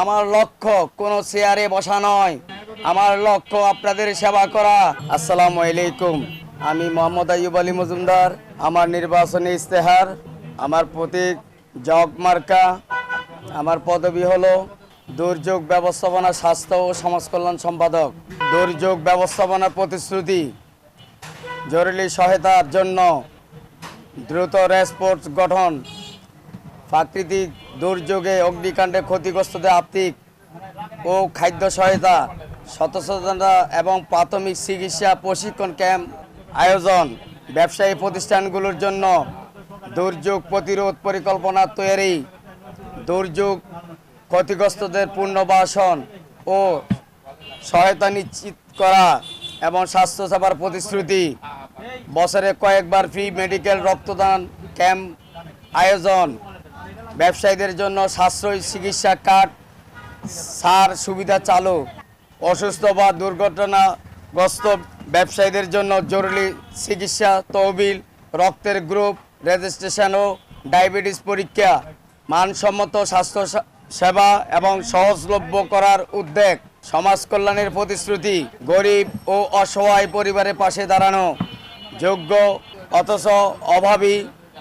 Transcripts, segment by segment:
আমার লক্ষ্য কোনো চেয়ারে বসা নয়। আমার লক্ষ্য আপনাদের সেবা করা। আসসালামু আলাইকুম। আমি মোহাম্মদ আইয়ুব আলী মজুমদার। আমার নির্বাচনী ইস্তেহার আমার প্রতীক জগ মার্কা। আমার পদবি হলো দুর্যোগ ব্যবস্থাপনা, স্বাস্থ্য ও সমাজ কল্যাণ সম্পাদক। দুর্যোগ ব্যবস্থাপনা প্রতিশ্রুতি জরুরি সহায়তার জন্য দ্রুত রেসপোর্ট গঠন। প্রাকৃতিক দুর্যোগে অগ্নিকাণ্ডে ক্ষতিগ্রস্তদের আর্থিক ও খাদ্য সহায়তা সচেতনতা এবং প্রাথমিক চিকিৎসা প্রশিক্ষণ ক্যাম্প আয়োজন, ব্যবসায়ী প্রতিষ্ঠানগুলোর জন্য দুর্যোগ প্রতিরোধ পরিকল্পনা তৈরি, দুর্যোগ ক্ষতিগ্রস্তদের পুনর্বাসন ও সহায়তা নিশ্চিত করা এবং স্বাস্থ্যসেবার প্রতিশ্রুতি। বছরে কয়েকবার ফ্রি মেডিকেল রক্তদান ক্যাম্প আয়োজন। ব্যবসায়ীদের জন্য সাশ্রয়ী চিকিৎসা কার্ড, সার সুবিধা চালু, অসুস্থ বা দুর্ঘটনাগ্রস্ত ব্যবসায়ীদের জন্য জরুরি চিকিৎসা তহবিল, রক্তের গ্রুপ, রেজিস্ট্রেশন ও ডায়াবেটিস পরীক্ষা, মানসম্মত স্বাস্থ্য সেবা এবং সহজলভ্য করার উদ্যোগ, সমাজ কল্যাণের প্রতিশ্রুতি, গরিব ও অসহায় পরিবারের পাশে দাঁড়ানো, যোগ্য অথচ অভাবী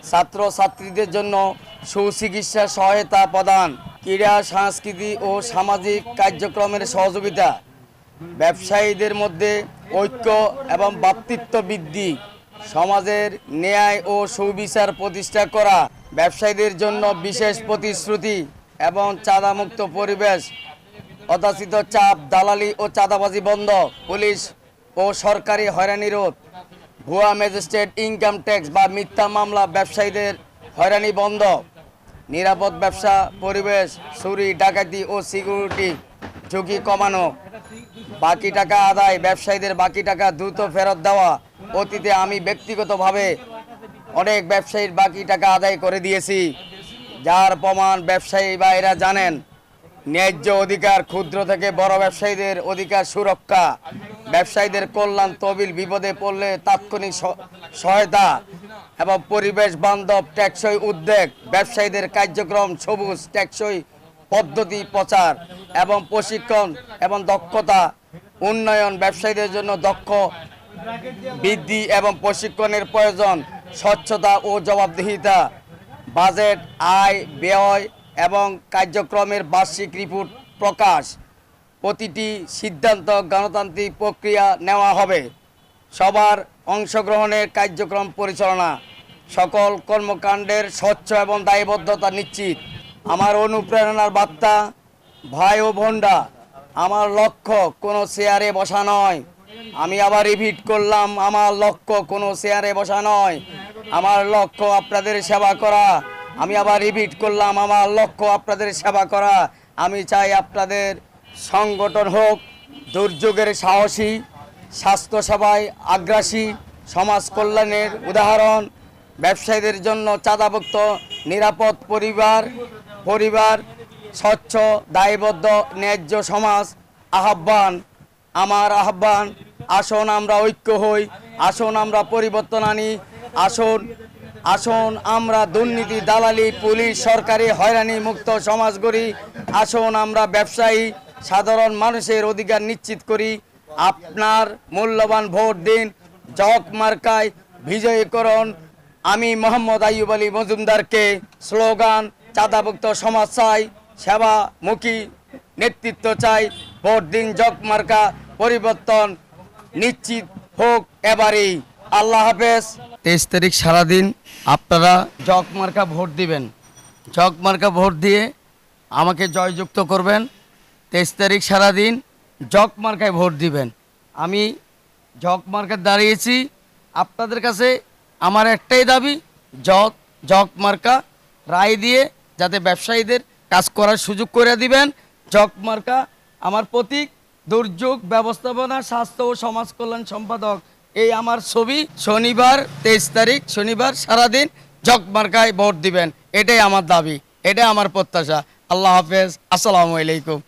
ছাত্র ছাত্রীদের জন্য সুচিকিৎসা সহায়তা প্রদান, ক্রীড়া, সংস্কৃতি ও সামাজিক কার্যক্রমের সহযোগিতা, ব্যবসায়ীদের মধ্যে ঐক্য এবং ভ্রাতৃত্ব বৃদ্ধি, সমাজের ন্যায় ও সুবিচার প্রতিষ্ঠা করা, ব্যবসায়ীদের জন্য বিশেষ প্রতিশ্রুতি এবং চাঁদামুক্ত পরিবেশ, অযাচিত চাপ, দালালি ও চাঁদাবাজি বন্ধ, পুলিশ ও সরকারি হয়রানি রোধ, ভুয়া ম্যাজিস্ট্রেট ইনকাম ট্যাক্স বা মিথ্যা মামলা ব্যবসায়ীদের হয়রানি বন্ধ। নিরাপদ ব্যবসা, পরিবেশ, চুরি, ডাকাতি ও সিকিউরিটি ঝুঁকি কমানো। বাকি টাকা আদায়, ব্যবসায়ীদের বাকি টাকা দ্রুত ফেরত দেওয়া। অতীতে আমি ব্যক্তিগতভাবে অনেক ব্যবসায়ীর বাকি টাকা আদায় করে দিয়েছি। যার প্রমাণ ব্যবসায়ী বা এরা জানেন, ন্যায্য অধিকার ক্ষুদ্র থেকে বড় ব্যবসায়ীদের অধিকার সুরক্ষা। ব্যবসায়ীদের কল্যাণ তহবিল বিপদে পড়লে তাৎক্ষণিক সহায়তা এবং পরিবেশ বান্ধব টেকসই উদ্যোগ, ব্যবসায়ীদের কার্যক্রম সবুজ, টেকসই পদ্ধতি প্রচার এবং প্রশিক্ষণ এবং দক্ষতা, উন্নয়ন, ব্যবসায়ীদের জন্য দক্ষ বৃদ্ধি এবং প্রশিক্ষণের প্রয়োজন, স্বচ্ছতা ও জবাবদিহিতা, বাজেট আয় ব্যয় এবং কার্যক্রমের বার্ষিক রিপোর্ট প্রকাশ। প্রতিটি সিদ্ধান্ত গণতান্ত্রিক প্রক্রিয়া নেওয়া হবে। সবার অংশগ্রহণের কার্যক্রম পরিচালনা। সকল কর্মকাণ্ডের স্বচ্ছ এবং দায়বদ্ধতা নিশ্চিত। আমার অনুপ্রেরণার বার্তা, ভাই ও বোনরা, আমার লক্ষ্য কোনো চেয়ারে বসা নয়। আমি আবার রিপিট করলাম, আমার লক্ষ্য কোনো চেয়ারে বসা নয়। আমার লক্ষ্য আপনাদের সেবা করা। আমি আবার রিপিট করলাম, আমার লক্ষ্য আপনাদের সেবা করা। আমি চাই আপনাদের সংগঠন হোক, দুর্যোগের সাহসী, স্বাস্থ্যসেবায় আগ্রাসী, সমাজ কল্যাণের উদাহরণ, ব্যবসায়ীদের জন্য চাঁদাভুক্ত নিরাপদ পরিবার পরিবার, স্বচ্ছ, দায়বদ্ধ, ন্যায্য সমাজ, আহ্বান, আমার আহ্বান, আসুন আমরা ঐক্য হই, আসুন আমরা পরিবর্তন আনি, আসুন আসুন আমরা দুর্নীতি, দালালি, পুলিশ, সরকারি হয়রানি, মুক্ত সমাজ গড়ি আসুন আমরা ব্যবসায়ী সাধারণ মানুষের অধিকার নিশ্চিত করি। আপনার মূল্যবান ভোট দিন। জক মার্কায় বিজয়ীকরণ। আমি মোহাম্মদ আইয়ুব আলী মজুমদারকে স্লোগান, চাঁদাভুক্ত সমাজ চাই, সেবামুখী নেতৃত্ব চাই। ভোট দিন, জক মার্কা, পরিবর্তন নিশ্চিত হোক এবারেই। আল্লাহ হাফেজ। তেইশ তারিখ সারাদিন আপনারা জগ মার্কা ভোট দিবেন। জগ মার্কা ভোট দিয়ে আমাকে জয়যুক্ত করবেন। তেইশ তারিখ সারাদিন জগ মার্কায় ভোট দিবেন। আমি জগ মার্কায় দাঁড়িয়েছি। আপনাদের কাছে আমার একটাই দাবি জক জগ মার্কা রায় দিয়ে যাতে ব্যবসায়ীদের কাজ করার সুযোগ করে দিবেন। জগ মার্কা আমার প্রতীক, দুর্যোগ ব্যবস্থাপনা, স্বাস্থ্য ও সমাজ কল্যাণ সম্পাদক। এই আমার ছবি শনিবার তেইশ তারিখ শনিবার সারাদিন জগ মার্কায় ভোট দিবেন। এটাই আমার দাবি, এটাই আমার প্রত্যাশা। আল্লাহ হাফেজ। আসসালামু আলাইকুম।